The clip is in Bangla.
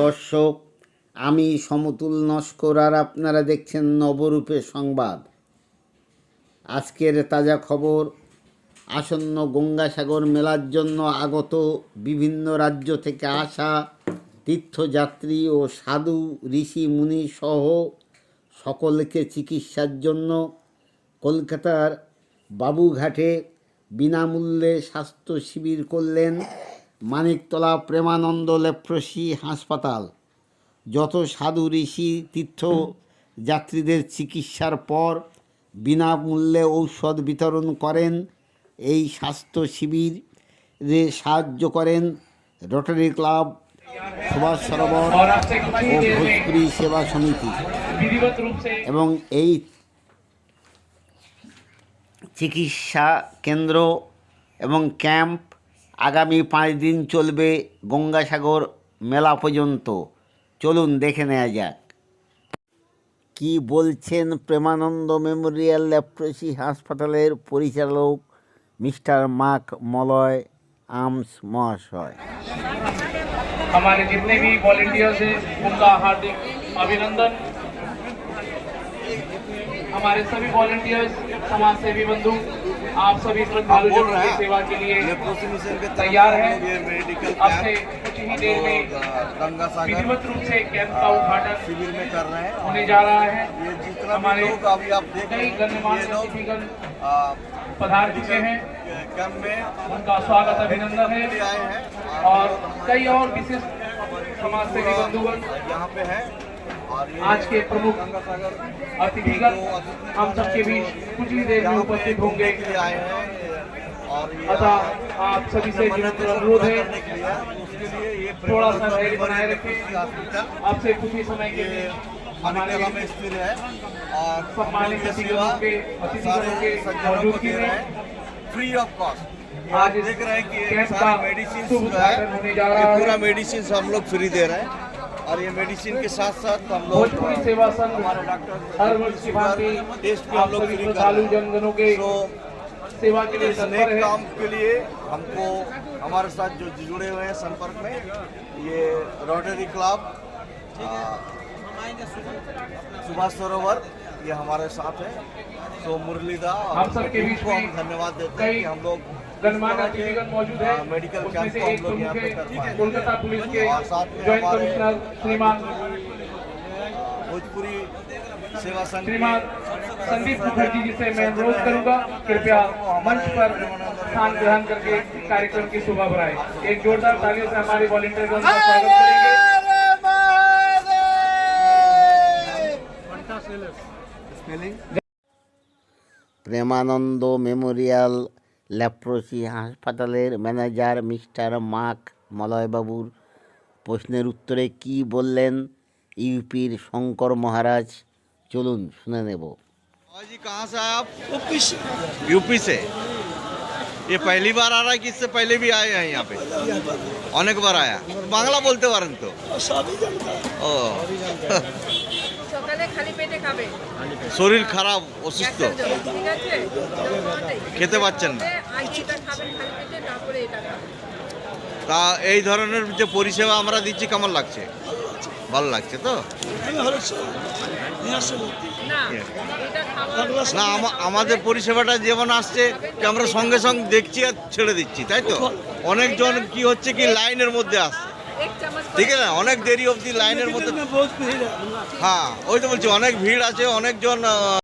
দর্শক, আমি সমতুল নস্কর আর আপনারা দেখছেন নবরূপে সংবাদ। আজকের তাজা খবর, আসন্ন গঙ্গাসাগর মেলার জন্য আগত বিভিন্ন রাজ্য থেকে আসা তীর্থযাত্রী ও সাধু, ঋষি, মুনি সহ সকলকে চিকিৎসার জন্য কলকাতার বাবুঘাটে বিনামূল্যে স্বাস্থ্য শিবির করলেন মানিকতলা প্রেমানন্দ লেপ্রসি হাসপাতাল। যত সাধু ঋষি তীর্থ যাত্রীদের চিকিৎসার পর বিনামূল্যে ঔষধ বিতরণ করেন, এই স্বাস্থ্য শিবিরে সাহায্য করেন রোটারি ক্লাব, সুভাষ সরোবর ও ভোজপুরি সেবা সমিতি। এবং এই চিকিৎসা কেন্দ্র এবং ক্যাম্প আগামী পাঁচ দিন চলবে গঙ্গাসাগর মেলা পর্যন্ত চলুন দেখে নেওয়া যাক কি বলছেন প্রেমানন্দ মেমোরিয়াল ল্যাপ্রসি হাসপাতালের পরিচালক মিস্টার মাক মলয় আমস মহাশয় हमारे जितने भी वॉलेंटियर्स हैं उनका हार्दिक अभिनंदन हमारे सभी वॉलेंटियर्स समाज सेवी बंधु आप सभी श्रद्धालुजनों की सेवा के लिए तैयार है। अब से कुछ ही देर में गंगा सागर विधिवत रूप से कैंप का उद्घाटन शिविर में कर रहे हैं। होने जा रहा है। ये जितना हमारे लोग अभी आप देख रहे कई हैं गणमान्य पधार चुके हैं। कैंप में उनका स्वागत अभिनंदन है। और कई और विशिष्ट समाज सेवी बंधुगण यहाँ पे है। आज के प्रमुख अतिथिगत हम सबके बीच कुछ ही देर में उपस्थित होंगे। अतः आप सभी से विनम्र अनुरोध है थोड़ा सा धैर्य बनाए रखें। आपसे कुछ ही समय के लिए हमारे में स्थिर है और सम्मानित अतिथियों के अतिथियों के मौजूदगी में फ्री ऑफ़ कॉस्ट आज देख रहे हैं कि मेडिसिन पूरा मेडिसिन हम लोग फ्री दे रहे हैं। और ये मेडिसिन के साथ साथ हम लोग भोजपुरी सेवा संघ हमारे डॉक्टर हर वर्ष की भांति टेस्ट भी हम लोग फ्री कर श्रद्धालु जनगणों के तो सेवा के लिए नेक काम के लिए हमको हमारे साथ जो जुड़े हुए हैं संपर्क में ये रोटरी क्लब सुभाष सरोवर ये हमारे साथ है। तो मुरलीदा हम सबके बीच को हम धन्यवाद देते हैं कि हम लोग गणमान्य अतिथिगण मौजूद है। मेडिकल उसमें से एक प्रमुख है कोलकाता पुलिस के ज्वाइंट कमिश्नर श्रीमान भोजपुरी सेवा संघ श्रीमान संदीप मुखर्जी जी से मैं अनुरोध करूँगा कृपया मंच पर स्थान ग्रहण करके कार्यक्रम की शोभा बढ़ाए। एक जोरदार तालियों से हमारे वॉलेंटियरगण का स्वागत करेंगे। प्रेमानंदो मेमोरियल ল্যাপ্রসি হাসপাতালের ম্যানেজার মিস্টার মাক মলয়বাবুর প্রশ্নের উত্তরে কি বললেন ইউপির শঙ্কর মহারাজ চলুন শুনে নেব बाबा जी कहाँ से आए आप यूपी से यूपी से ये पहली बार आ रहा है कि इससे पहले भी आए हैं यहाँ पे अनेक बार आया बांग्ला बोलते पारें तो ও সকালে খালি পেটে খাবে। শরীর খারাপ অসুস্থ। ঠিক আছে? খেতে পাচ্ছেন না। তা এই ধরনের যে পরিষেবা আমরা দিচ্ছি কেমন লাগছে? ভালো লাগছে তো? না আমাদের পরিষেবাটা যেমন আসছে আমরা সঙ্গে সঙ্গে দেখছি আর ছেড়ে দিচ্ছি তাই তো? অনেকজন কি হচ্ছে কি লাইনের মধ্যে আসছে। ঠিক আছে অনেক দেরি অবধি লাইনের মধ্যে হ্যাঁ ওই তো বলছি অনেক ভিড় আছে অনেকজন